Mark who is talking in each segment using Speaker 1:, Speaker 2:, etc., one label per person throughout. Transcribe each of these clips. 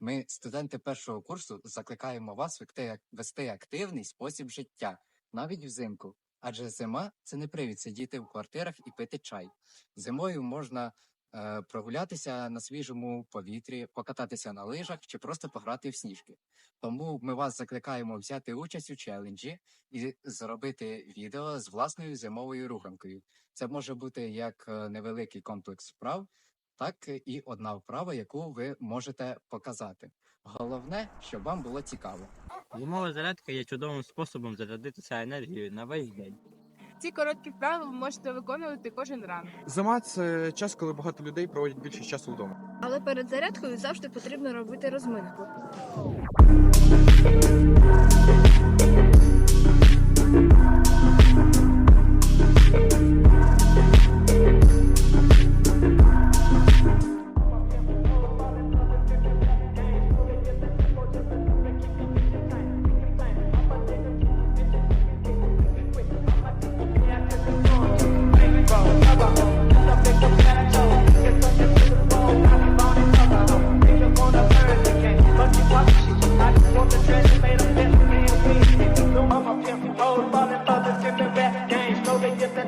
Speaker 1: Ми, студенти першого курсу, закликаємо вас вести, активний спосіб життя, навіть взимку. Адже зима це не привід сидіти в квартирах і пити чай. Зимою можна е, прогулятися на свіжому повітрі, покататися на лижах чи просто пограти в сніжки. Тому ми вас закликаємо взяти участь у челенджі і зробити відео з власною зимовою руханкою. Це може бути як е, невеликий комплекс вправ, так і одна вправа, яку ви можете показати. Головне, щоб вам було цікаво.
Speaker 2: Зимова зарядка є чудовим способом зарядитися енергією на весь день.
Speaker 3: Ці короткі вправи ви можете виконувати кожен ранок.
Speaker 4: Зима це час, коли багато людей проводять більше часу вдома.
Speaker 5: Але перед зарядкою завжди потрібно робити розминку.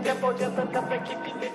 Speaker 5: Depois de tanta equipe